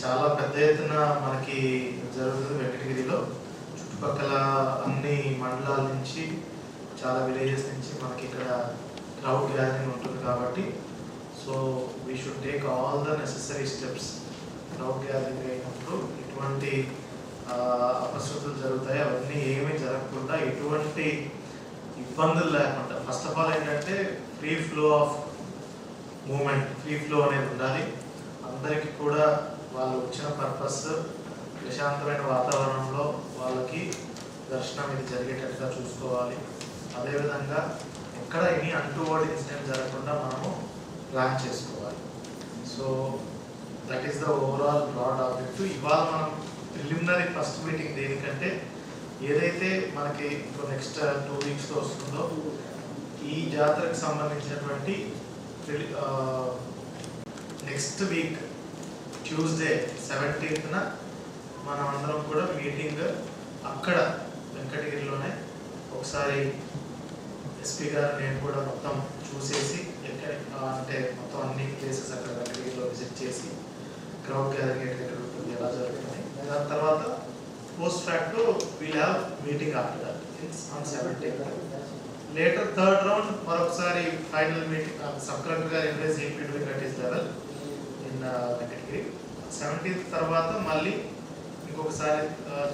చాలా పెద్ద ఎత్తున మనకి జరుగుతుంది వెంకటగిరిలో. చుట్టుపక్కల అన్ని మండలాల నుంచి చాలా విలేజెస్ నుంచి మనకి ఇక్కడ క్రౌడ్ గ్యాదరింగ్ ఉంటుంది కాబట్టి so we should take all the necessary steps crowd gathering అయినప్పుడు ఎటువంటి అపశృతులు జరుగుతాయి అవన్నీ ఏమీ జరగకుండా ఎటువంటి ఇబ్బందులు లేకుండా ఫస్ట్ ఆఫ్ ఆల్ ఏంటంటే free flow of movement free flow అనేది ఉండాలి. అందరికీ కూడా వాళ్ళు వచ్చిన పర్పస్ ప్రశాంతమైన వాతావరణంలో వాళ్ళకి దర్శనం ఇది జరిగేటట్టుగా చూసుకోవాలి. అదేవిధంగా ఎక్కడ ఎనీ అంటువర్డ్ ఇన్సిడెంట్ జరగకుండా మనము ప్లాన్ చేసుకోవాలి. So that is the overall broad objective ఇవాళ మనం ప్రిలిమినరీ ఫస్ట్ మీటింగ్ దేనికంటే ఏదైతే మనకి ఇంకో నెక్స్ట్ టూ వీక్స్లో వస్తుందో ఈ జాతరకు సంబంధించినటువంటి నెక్స్ట్ వీక్ ట్యూస్డే సెవెంటీన్త్న మనం అందరం కూడా మీటింగ్ అక్కడ వెంకటగిరిలోనే ఒకసారి ఎస్పీ గారు నేను కూడా మొత్తం చూసేసి ఎక్కడ అంటే మొత్తం అన్ని ప్లేసెస్ అక్కడ వెంకటగిరిలో విజిట్ చేసి గ్రౌండ్ గ్యాదరింగ్ ఎక్కడ ఉంటుంది ఎలా జరుగుతుంది. దాని తర్వాత post fact we'll have meeting after that on seventeenth later third round మరొకసారి ఫైనల్ మీటింగ్ సబ్ కలెక్టర్ గారు employees AP doing at is level in Venkatagiri seventeenth తర్వాత మళ్ళీ ఇంకొకసారి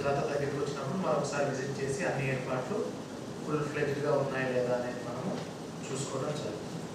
జాతర దగ్గరికి వచ్చినప్పుడు మరొకసారి విజిట్ చేసి అన్ని ఏర్పాట్లు ఫుల్ ఫ్లెడ్గా ఉన్నాయి లేదా అనేది మనము చూసుకోవడం జరుగుతుంది.